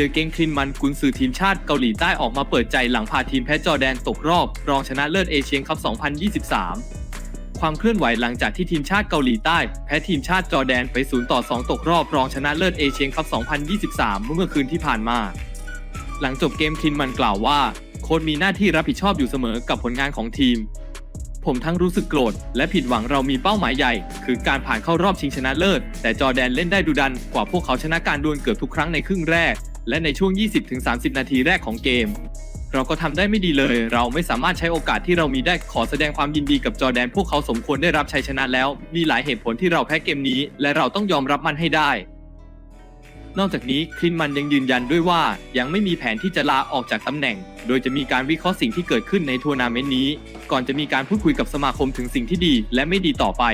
เยอเกงคลินมันกุนซือทีมชาติเกาหลีใต้ออกมาเปิดใจหลังพาทีมแพ้จอแดนตกรอบ รองชนะเลิศเอเชียนคัพ 2023 ความเคลื่อนไหวหลังจากที่ทีมชาติเกาหลีใต้ แพ้ทีมชาติจอแดนไป 0 ต่อ 2 ตกรอบ รองชนะเลิศเอเชียนคัพ 2023 เมื่อคืนที่ผ่านมา หลังจบเกมคลินมันกล่าวว่า โค้ชมีหน้าที่รับผิดชอบอยู่เสมอกับผลงานของทีม ผมทั้งรู้สึกโกรธและผิดหวังเรามีเป้าหมายใหญ่ คือการผ่านเข้ารอบชิงชนะเลิศ แต่จอแดนเล่นได้ดุดันกว่าพวกเขาชนะการดวลเกือบทุกครั้งในครึ่งแรก และในช่วง 20-30 นาทีแรกของเกม เราก็ทำได้ไม่ดีเลย เราไม่สามารถใช้โอกาสที่เรามีได้ขอแสดงความยินดีกับจอแดน พวกเขาสมควรได้รับชัยชนะแล้ว มีหลายเหตุผลที่เราแพ้เกมนี้ และเราต้องยอมรับมันให้ได้ นอกจากนี้คลินมันยังยืนยันด้วยว่า ยังไม่มีแผนที่จะลาออกจากตำแหน่ง โดยจะมีการวิเคราะห์สิ่งที่เกิดขึ้นในทัวร์นาเมนต์นี้ ก่อนจะมีการพูดคุยกับสมาคมถึงสิ่งที่ดี และไม่ดีต่อไป